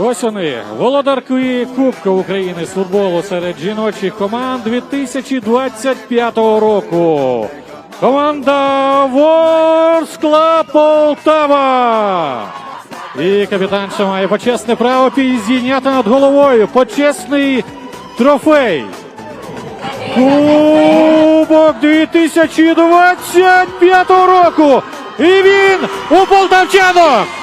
Ось вони, володарки Кубка України з футболу серед жіночих команд 2025 року. Команда Ворскла Полтава. І капітанша має почесне право підійняти над головою. Почесний трофей. Кубок 2025 року. І він у полтавчанок.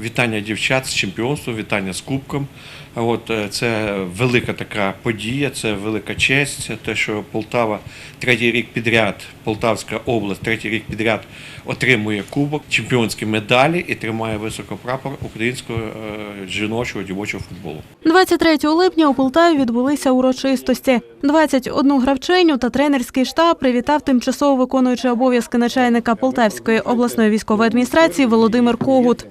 Вітання дівчат з чемпіонством, вітання з кубком. От е, це велика така подія, це велика честь. Те, що Полтава третій рік підряд, Полтавська область третій рік підряд отримує кубок, чемпіонські медалі і тримає високо прапор українського е, жіночого дівочого футболу. 23 липня у Полтаві відбулися урочистості. 21 гравчиню та тренерський штаб привітав тимчасово виконуючий обов'язки начальника Полтавської обласної військової адміністрації Володимир Когут.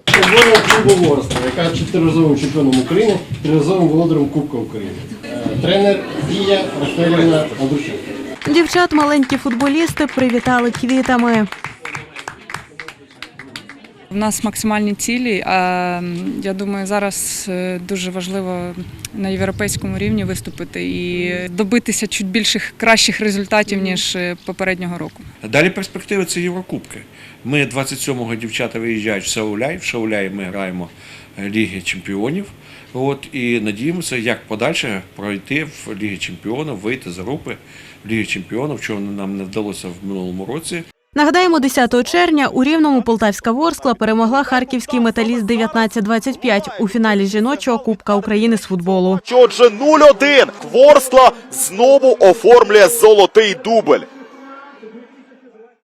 Ворскла, яка чотириразовим чемпіоном України, триразовим володарем Кубка України. Е, Тренер Дія Рафаелівна Андрушенко. Дівчат маленькі футболісти привітали квітами. У нас максимальні цілі. А я думаю, зараз е, дуже важливо на європейському рівні виступити і добитися чуть більших кращих результатів ніж е, попереднього року. Далі перспективи це Єврокубки. Ми 27-го дівчата виїжджають в Сауляй. В Шауляї ми граємо е, Ліги Чемпіонів. От, і надіємося, як подальше пройти в Лігі Чемпіонів, вийти за групи в Лігі Чемпіонів, чого нам не вдалося в минулому році. Нагадаємо, 10 червня у Рівному Полтавська Ворскла перемогла харківський металіст 19-25 у фіналі жіночого Кубка України з футболу. Отже, 0-1. Ворскла знову оформлює золотий дубль.